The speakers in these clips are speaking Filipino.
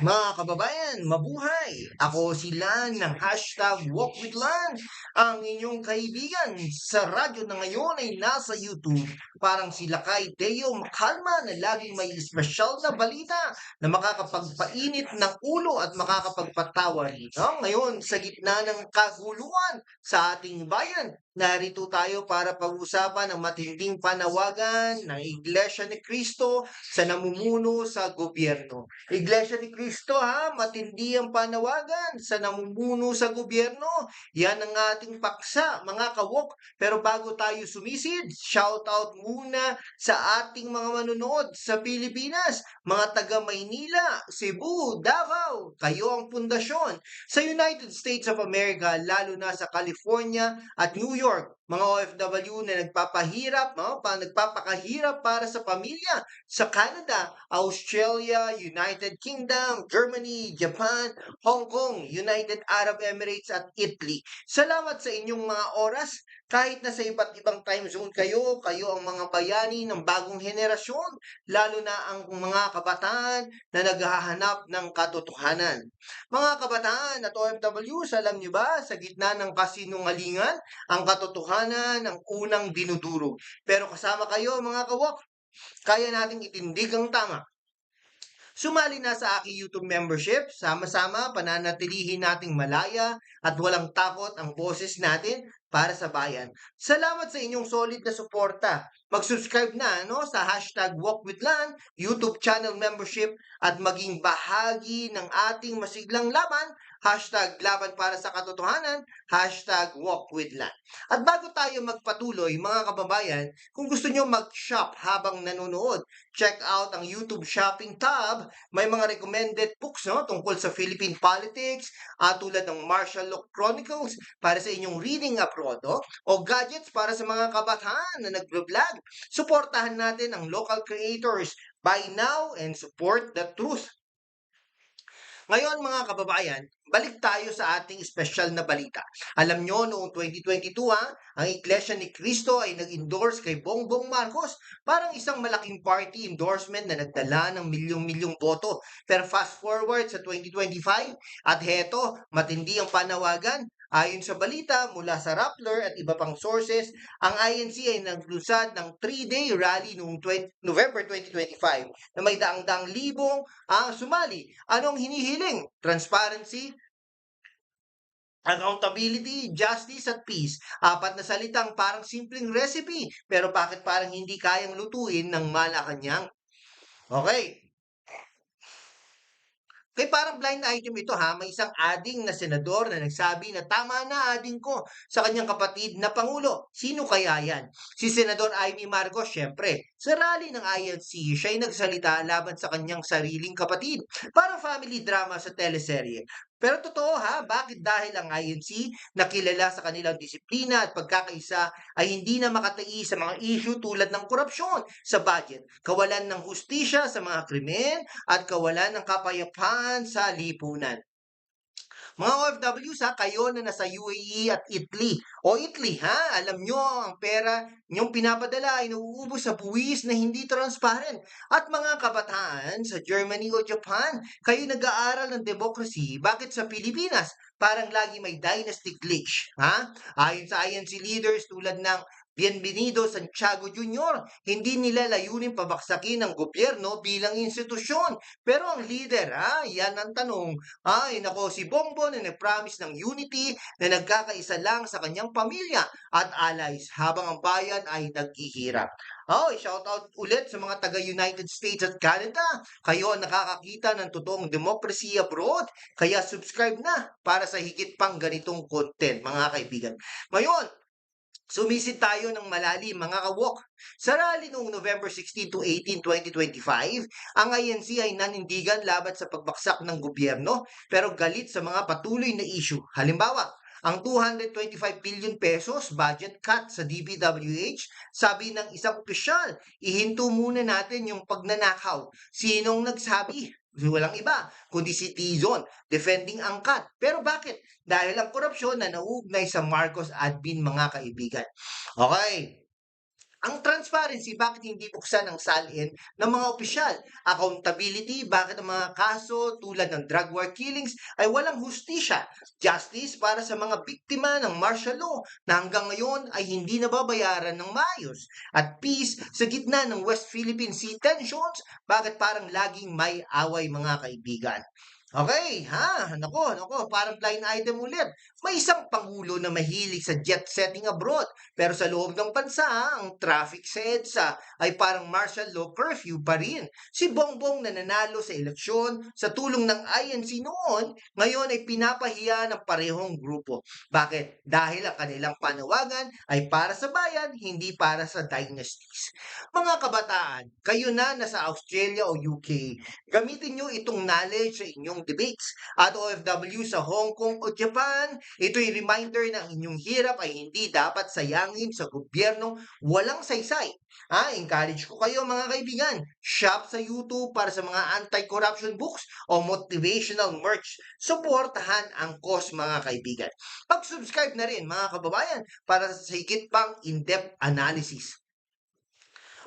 Mga kababayan, mabuhay! Ako si Lan ng hashtag Walk with Lan, ang inyong kaibigan. Sa radyo na ngayon ay nasa YouTube. Parang sila kay Teo Makalma na laging may espesyal na balita na makakapagpainit ng ulo at makakapagpatawa rito. Ngayon, sa gitna ng kaguluhan sa ating bayan, narito tayo para pag-usapan ang matinding panawagan ng Iglesia ni Cristo sa namumuno sa gobyerno. Iglesia ni Cristo ha, matindi ang panawagan sa namumuno sa gobyerno. Yan ang ating paksa, mga kawok. Pero bago tayo sumisid, shout out muna sa ating mga manonood sa Pilipinas, mga taga Maynila, Cebu, Davao, kayo ang pundasyon. Sa United States of America, lalo na sa California at New York, mga OFW na nagpapahirap, no? pa, nagpapakahirap para sa pamilya sa Canada, Australia, United Kingdom, Germany, Japan, Hong Kong, United Arab Emirates at Italy. Salamat sa inyong mga oras. Kahit na sa iba't ibang time zone kayo, kayo ang mga bayani ng bagong henerasyon, lalo na ang mga kabataan na naghahanap ng katotohanan. Mga kabataan at OFWs, alam niyo ba, sa gitna ng kasinungalingan, ang katotohanan ang unang dinudurog. Pero kasama kayo mga kawak, kaya nating itindig ang tama. Sumali na sa aking YouTube membership, sama-sama pananatilihin nating malaya at walang takot ang boses natin para sa bayan. Salamat sa inyong solid na suporta. Mag-subscribe na no, sa hashtag WalkWithLan, YouTube channel membership at maging bahagi ng ating masiglang laban, hashtag laban para sa katotohanan, hashtag WalkWithLan. At bago tayo magpatuloy, mga kababayan, kung gusto nyo mag-shop habang nanonood, check out ang YouTube shopping tab. May mga recommended books no, tungkol sa Philippine politics, at tulad ng Martial Law Chronicles para sa inyong reading abroad no? o gadgets para sa mga kabataan na nag-vlog. Suportahan natin ang local creators. Buy now and support the truth. Ngayon mga kababayan, balik tayo sa ating espesyal na balita. Alam nyo, noong 2022 ha, ang Iglesia ni Cristo ay nag-endorse kay Bongbong Marcos parang isang malaking party endorsement na nagdala ng milyong-milyong boto. Pero fast forward sa 2025 at heto, matindi ang panawagan Ayon sa balita mula sa Rappler at iba pang sources, ang INC ay naglusad ng 3-day rally noong 20, November 2025 na may daang-daang libong ang sumali. Anong hinihiling? Transparency, Accountability, justice at peace. Apat na salitang parang simpleng recipe, pero bakit parang hindi kayang lutuin ng Malacanang? Okay, kaya parang blind item ito ha, may isang ading na senador na nagsabi na tama na ading ko sa kanyang kapatid na Pangulo. Sino kaya yan? Si Senador Amy Marcos, syempre. Sa rally ng INC, siya ay nagsalita laban sa kanyang sariling kapatid. Para family drama sa teleserye. Pero totoo ha, bakit dahil ang INC na kilala sa kanilang disiplina at pagkakaisa ay hindi na makatai sa mga issue tulad ng korupsyon sa budget, kawalan ng hustisya sa mga krimen at kawalan ng kapayapaan sa lipunan. Mga OFWs ha, kayo na nasa UAE at Italy. O Italy ha, alam nyo ang pera nyong pinapadala ay nauubos sa buwis na hindi transparent. At mga kabataan sa Germany o Japan, kayo nag-aaral ng democracy, bakit sa Pilipinas parang lagi may dynasty glitch? Ha? Ayon sa INC leaders tulad ng Bienvenido Santiago Jr. Hindi nila layunin pabaksakin ng gobyerno bilang institusyon. Pero ang leader, ha, yan ang tanong. Ay, nako, si Bongbong na nag-promise ng unity na nagkakaisa lang sa kanyang pamilya at allies habang ang bayan ay naghihirap. Oh, shout out ulit sa mga taga United States at Canada. Kayo ang nakakakita ng totoong democracy abroad. Kaya subscribe na para sa higit pang ganitong content, mga kaibigan. Ngayon, Sumisid tayo ng malalim mga kawok. Sa rally noong November 16 to 18, 2025, ang INC ay nanindigan laban sa pagbaksak ng gobyerno pero galit sa mga patuloy na issue. Halimbawa, ang 225 billion pesos budget cut sa DPWH, sabi ng isang opisyal, ihinto muna natin yung pagnanakaw. Sinong nagsabi? Walang iba, kundi si Tizon, defending angkat. Pero bakit? Dahil ang korupsyon na nauugnay sa Marcos admin mga kaibigan. Okay. Ang transparency, bakit hindi buksan ang salin ng mga opisyal? Accountability, bakit ang mga kaso tulad ng drug war killings ay walang hustisya? Justice para sa mga biktima ng martial law na hanggang ngayon ay hindi nababayaran ng maayos. At peace sa gitna ng West Philippine Sea tensions, bakit parang laging may away mga kaibigan? Okay, ha? Nako, nako, parang blind item ulit. May isang pangulo na mahilig sa jet setting abroad. Pero sa loob ng bansa, ang traffic sa EDSA ay parang martial law curfew pa rin. Si Bongbong na nanalo sa eleksyon sa tulong ng INC noon, ngayon ay pinapahiya ng parehong grupo. Bakit? Dahil ang kanilang panawagan ay para sa bayan, hindi para sa dynasties. Mga kabataan, kayo na nasa Australia o UK, gamitin nyo itong knowledge sa inyong debates. At OFW sa Hong Kong o Japan, ito'y reminder na ang inyong hirap ay hindi dapat sayangin sa gobyernong walang saysay. Ah, encourage ko kayo mga kaibigan, shop sa YouTube para sa mga anti-corruption books o motivational merch. Suportahan ang cause mga kaibigan. Pag-subscribe na rin mga kababayan para sa higit pang in-depth analysis.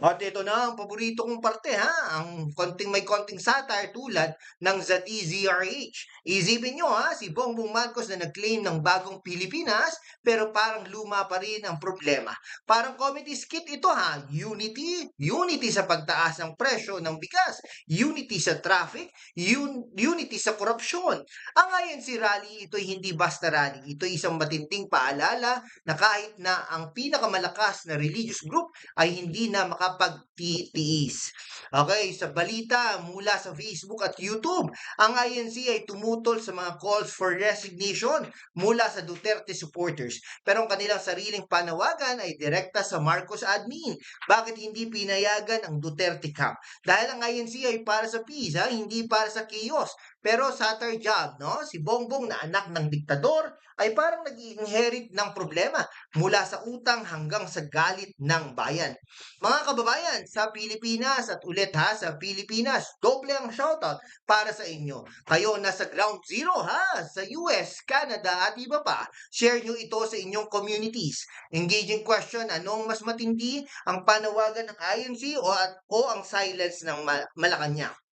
At ito na ang paborito kong parte ha, ang konting may konting satire tulad ng ZDZRH. Isipin nyo ha, si Bongbong Marcos na nag-claim ng bagong Pilipinas pero parang luma pa rin ang problema. Parang comedy skit ito ha, unity, unity sa pagtaas ng presyo ng bigas, unity sa traffic, un- unity sa korupsyon. Ang INC rally, ito'y hindi basta rally, ito'y isang matinding paalala na kahit na ang pinakamalakas na religious group ay hindi na makapagtitiis. Okay, sa balita mula sa Facebook at YouTube, ang INC ay tumutol sa mga calls for resignation mula sa Duterte supporters. Pero ang kanilang sariling panawagan ay direkta sa Marcos admin. Bakit hindi pinayagan ang Duterte camp? Dahil ang INC ay para sa peace, ha? hindi para sa chaos. Pero satire job, no? Si Bongbong na anak ng diktador ay parang nag-inherit ng problema mula sa utang hanggang sa galit ng bayan. Mga kababayan, sa Pilipinas at ulit ha, sa Pilipinas, doble ang shoutout para sa inyo. Kayo nasa ground zero ha, sa US, Canada at iba pa. Share nyo ito sa inyong communities. Engaging question, anong mas matindi, ang panawagan ng INC o, at, o ang silence ng Ma- Malacanang?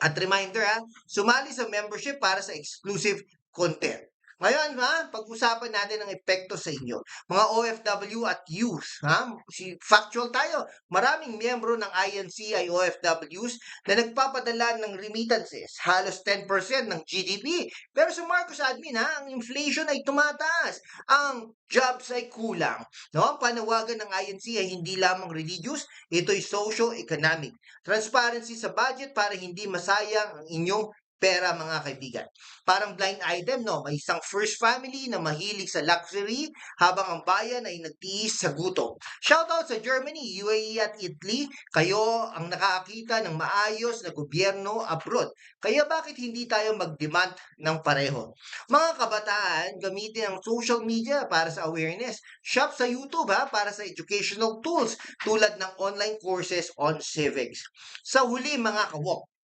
At reminder ha, sumali sa membership para sa exclusive content. Ngayon ha, pag-usapan natin ang epekto sa inyo. Mga OFW at youth, ha? Si factual tayo. Maraming miyembro ng INC ay OFWs na nagpapadala ng remittances, halos 10% ng GDP. Pero sa Marcos admin ha, ang inflation ay tumataas. Ang jobs ay kulang. No? Ang panawagan ng INC ay hindi lamang religious, ito'y socio-economic. Transparency sa budget para hindi masayang ang inyong pera mga kaibigan. Parang blind item, no? May isang first family na mahilig sa luxury habang ang bayan ay nagtiis sa gutom. Shoutout sa Germany, UAE at Italy. Kayo ang nakakita ng maayos na gobyerno abroad. Kaya bakit hindi tayo mag-demand ng pareho? Mga kabataan, gamitin ang social media para sa awareness. Shop sa YouTube ha, para sa educational tools tulad ng online courses on civics. Sa huli mga kawok,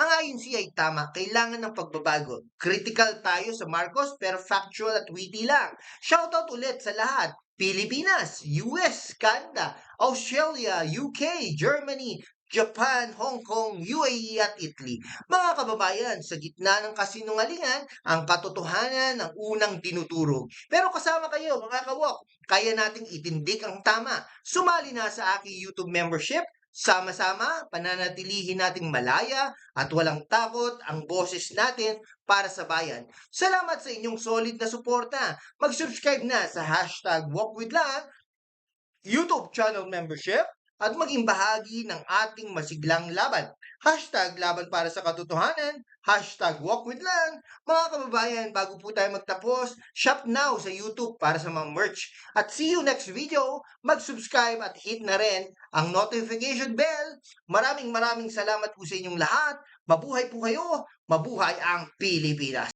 ang INC ay tama, kailangan ng pagbabago. Critical tayo sa Marcos pero factual at witty lang. Shoutout ulit sa lahat. Pilipinas, US, Canada, Australia, UK, Germany, Japan, Hong Kong, UAE at Italy. Mga kababayan, sa gitna ng kasinungalingan, ang katotohanan ang unang dinudurog. Pero kasama kayo, mga kawok, kaya nating itindig ang tama. Sumali na sa aking YouTube membership Sama-sama, pananatilihin nating malaya at walang takot ang boses natin para sa bayan. Salamat sa inyong solid na suporta. Mag-subscribe na sa hashtag WalkWithLan, YouTube channel membership, at maging bahagi ng ating masiglang laban. Hashtag laban para sa katotohanan, hashtag walk with land. Mga kababayan, bago po tayo magtapos, shop now sa YouTube para sa mga merch. At see you next video. Mag-subscribe at hit na rin ang notification bell. Maraming maraming salamat po sa inyong lahat. Mabuhay po kayo. Mabuhay ang Pilipinas.